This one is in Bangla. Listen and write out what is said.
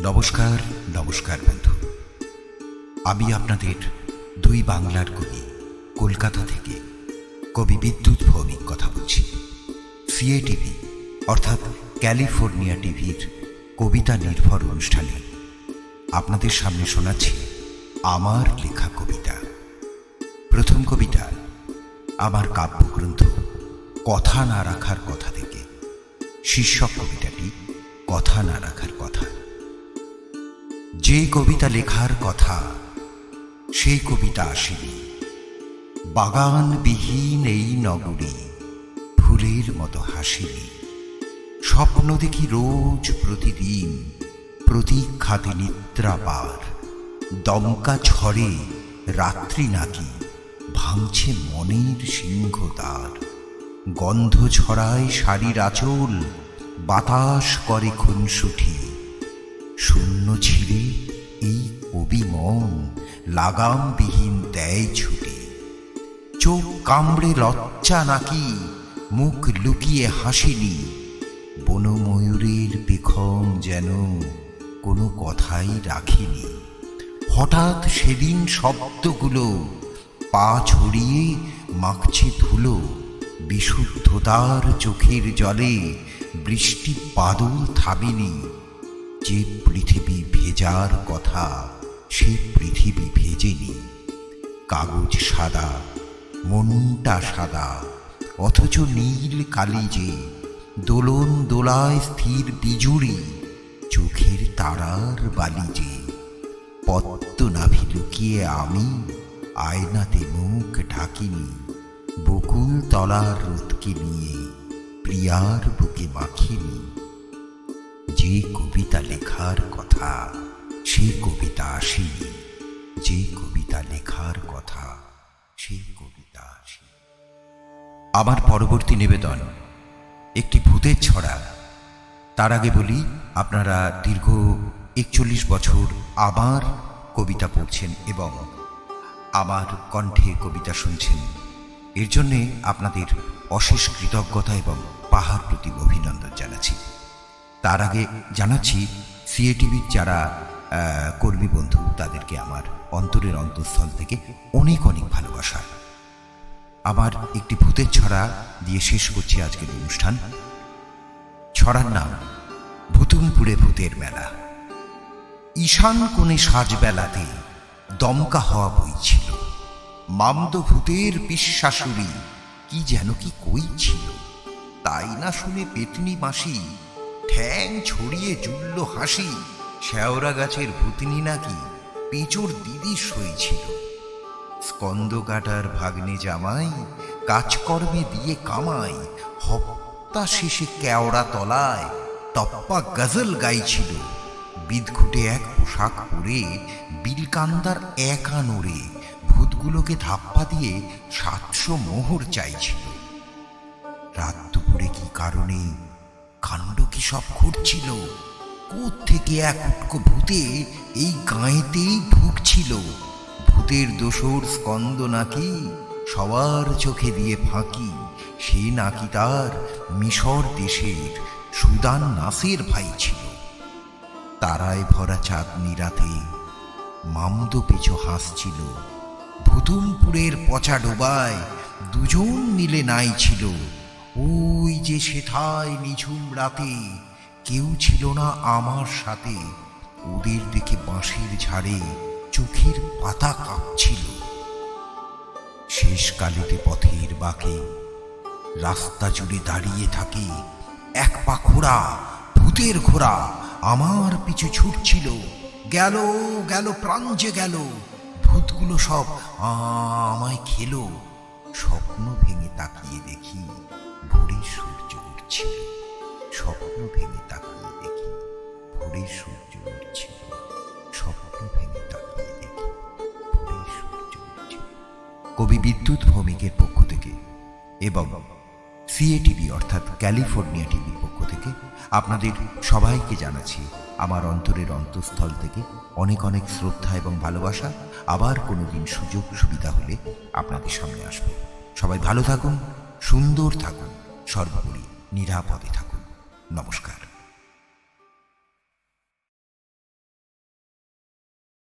নমস্কার নমস্কার বন্ধু। আমি আপনাদের দুই বাংলার কবি কলকাতা থেকে কবি বিদ্যুৎ ভৌমিক কথা বলছি। সিএ টিভি অর্থাৎ ক্যালিফোর্নিয়া টিভির কবিতা নির্ভর অনুষ্ঠানে আপনাদের সামনে শোনাচ্ছি আমার লেখা কবিতা। প্রথম কবিতা, আমার কাব্যগ্রন্থ কথা না রাখার কথা থেকে। শীর্ষক কবিতাটি, কথা না রাখার কথা। যে কবিতা লেখার কথা, সেই কবিতা আসেনি বাগানবিহীন এই নগরী, ফুলের মতো হাসিনি স্বপ্ন দেখি রোজ প্রতিদিন, প্রতীক্ষাতে নিদ্রাবার দমকা ঝড়ে রাত্রি নাকি, ভাঙছে মনের সিংহদ্বার গন্ধ ছড়ায় শাড়ির আঁচল, বাতাস করে খুনসুঠি শূন্য ছিঁড়ে এই কবি মন লাগামবিহীন দেয় ছুটি। চোখ কামড়ে লজ্জা নাকি, মুখ লুকিয়ে হাসিনি। বনময়ূরের পেখম যেন কোনো কথাই রাখিনি। হঠাৎ সেদিন শব্দগুলো পা ছড়িয়ে মাখছে ধুলো, বিশুদ্ধতার চোখের জলে বৃষ্টি বাদল থামিনি। যে পৃথিবী ভেজার কথা, সে পৃথিবী ভেজেনি। কাগজ সাদা, মনটা সাদা, অথচ নীল কালি যে দোলন দোলায় স্থির বিজুড়ি, চোখের তারার বালি যে। পদ্ম নাভি লুকিয়ে আমি আয়নাতে মুখ ঢাকিনি, বকুল তলার রোদকে নিয়ে প্রিয়ার বুকে মাখিনি। যে কবিতা লেখার কথা সেই কবিতা আসেনি। যে কবিতা লেখার কথা সেই কবিতা আসেনি। আমার পরবর্তী নিবেদন, একটি ভূতের ছড়া। তার আগে বলি, আপনারা দীর্ঘ একচল্লিশ বছর আমার কবিতা পড়ছেন এবং আমার কণ্ঠে কবিতা শুনছেন। এর জন্যে আপনাদের অশেষ কৃতজ্ঞতা এবং পাহাড় প্রতি অভিনন্দন জানাচ্ছি। তার আগে জানাচ্ছি সিএটিভির যারা কর্মী বন্ধু, তাদেরকে আমার অন্তরের অন্তঃস্থল থেকে অনেক অনেক ভালোবাসা। আমার একটি ভূতের ছড়া দিয়ে শেষ করছি আজকের অনুষ্ঠান। ছড়ার নাম, ভুতুমপুরে ভূতের মেলা। ঈশান কোণে সাজবেলাতে দমকা হওয়া বইছিল। মামদ ভূতের পিসাশুরি কি যেন কি কইছিল। তাই না শুনে পেতনি মাসি ঠ্যাং ছড়িয়ে জুল্ল হাসি। শেওড়া গাছের ভূতনি নাকি পেঁচোর দিদি সইছিল। স্কন্দ কাটার ভাগ্নে জামাই কাজকর্মে দিয়ে কামাই, হপ্তা শেষে কেওড়া তলায় তপ্পা গজল গাইছিল। বিদঘুটে এক পোশাক পরে বিলকান্দার একা নড়ে ভূতগুলোকে ধাপ্পা দিয়ে সাতশো মোহর চাইছিল। রাত দুপুরে কি কারণে কাণ্ড কি সব ঘটছিল? থেকে এক উটকো ভূতে এই গাঁয়েতেই ঢুকছিল? ভূতের দোসর স্কন্দ নাকি সবার চোখে দিয়ে ফাঁকি? সে নাকি তার মিশর দেশের সুদান নাসের ভাই ছিল। তারায় ভরা চাঁদনি রাতে মামদো পিছু হাসছিল। ভুতুমপুরের পচা ডোবায় দুজন মিলে নাই ছিল। ওই যে সেথায় নিঝুম রাতে কেউ ছিল না আমার সাথে, ওদের দেখে বাঁশের ঝাড়ে চোখের পাতা কাঁপছিল। শেষ কালিতে পথের বাঁকে রাস্তা জুড়ে দাঁড়িয়ে থাকে এক পা ঘোড়া ভূতের ঘোড়া, আমার পিছু ছুটছিল। গেল গেল, প্রাণ যে গেল, ভূতগুলো সব আমায় খেলো, স্বপ্ন ভেঙে তাকিয়ে দেখি। ভোরে সূর্য উঠছিল স্বপ্ন ভেঙে তাকিয়ে দেখি, ভোরে সূর্য উঠছিল স্বপ্ন ভেঙে তাকিয়ে দেখি, ভোরে সূর্য উঠছিল কবি বিদ্যুৎ ভৌমিকের পক্ষ থেকে এবং সিএটিভি অর্থাৎ ক্যালিফোর্নিয়া টিভির পক্ষ থেকে আপনাদের সবাইকে জানাচ্ছি আমার অন্তরের অন্তঃস্থল থেকে অনেক অনেক শ্রদ্ধা এবং ভালোবাসা। আবার কোনো দিন সুযোগ সুবিধা হলে আপনাদের সামনে আসব। সবাই ভালো থাকুন, সুন্দর থাকুন। সর্বোপরি নিরাপদে থাকুন। নমস্কার।